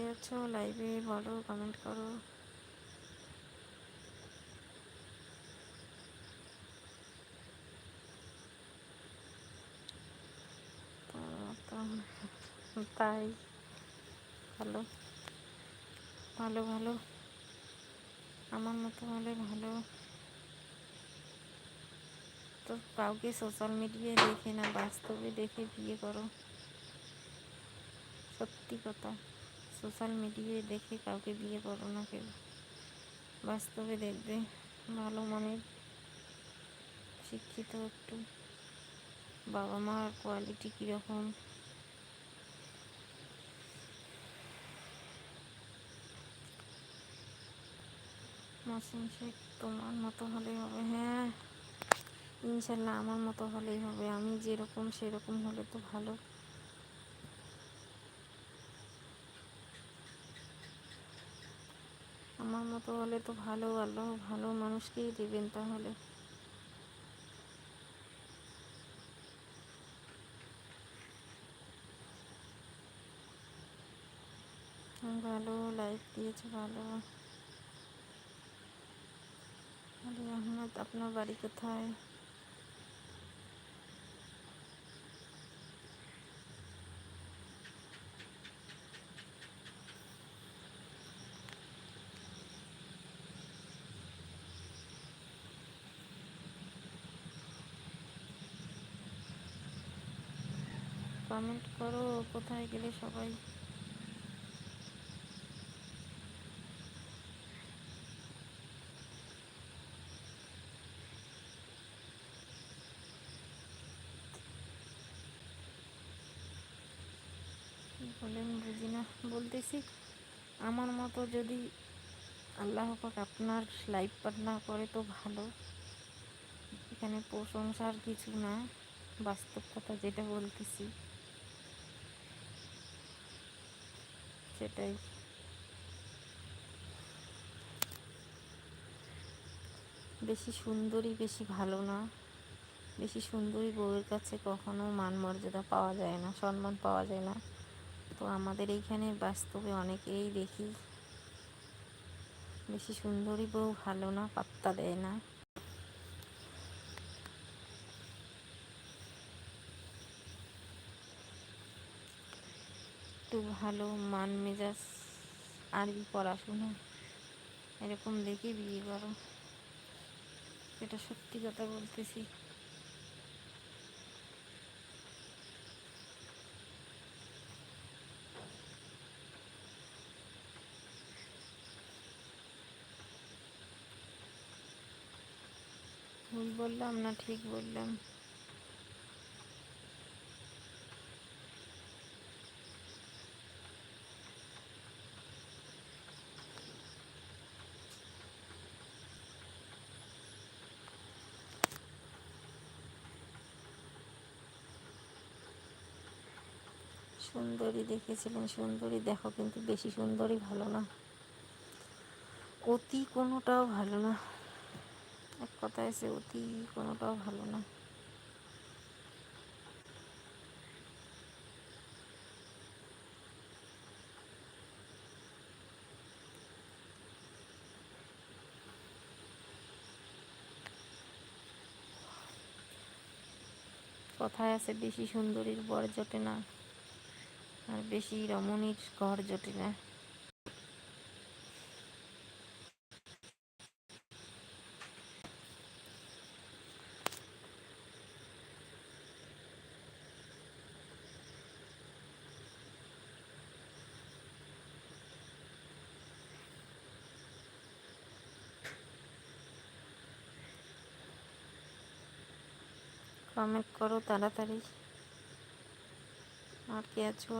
কে আছো লাইভে বলো কমেন্ট করো। তাই। ভালো। ভালো ভালো। আমার মতো হলে ভালো। তো কাউকে সোশ্যাল মিডিয়ায় দেখে না, বাস্তবে দেখে বিয়ে করো। সত্যি কথা। সোশ্যাল মিডিয়ায় দেখে কাউকে বিয়ে করো না কেউ বাস্তবে দেখবে, ভালো মানের শিক্ষিত একটু বাবা মার কোয়ালিটি কীরকম? মাসুম শেখ তোমার মতো হলেই হবে হ্যাঁ। ইনশাল্লাহ আমার মতো হলেই হবে। আমি যেরকম, সেরকম হলে তো ভালো। আমার মতো হলে তো ভালো, আল্লাহ ভালো মানুষকেই দেবেন তাহলে। ভালো লাইফ দিয়েছে, ভালো। আলী আহমদ, আপনার বাড়ি কোথায়? কমেন্ট করো, কোথায় গেলে সবাই? বলেন বুঝি না বলতেছি, আমার মতো যদি আল্লাহ পাক আপনার লাইফ পার্টনার করে তো ভালো। এখানে প্রশংসার কিছু না বাস্তব কথা যেটা বলতেছি। সেটাই। বেশি সুন্দরী, বেশি ভালো না। বেশি সুন্দরী বউয়ের কাছে কখনো মান মর্যাদা পাওয়া যায় না, সম্মান পাওয়া যায় না। তো আমাদের এইখানে বাস্তবে অনেকেই দেখি, বেশি সুন্দরী বউ ভালো না, পাত্তা দেয় না। একটু ভালো মান মেজাজ আরবি পড়াশুনো? এরকম দেখে বিয়ে করো। এটা সত্যি কথা বলতেছি। ভুল বললাম না ঠিক বললাম? সুন্দরী দেখেছিলেন, সুন্দরী দেখো কিন্তু বেশি সুন্দরী ভালো না। অতি কোনোটাও ভালো না। এক কথা এসে অতি কোনোটাও ভালো না। কথায় আছে, বেশি সুন্দরীর বর জোটে না। আর বেশি রমণীর ঘর জোটে না। কমেন্ট করো তাড়াতাড়ি। আর কে আছো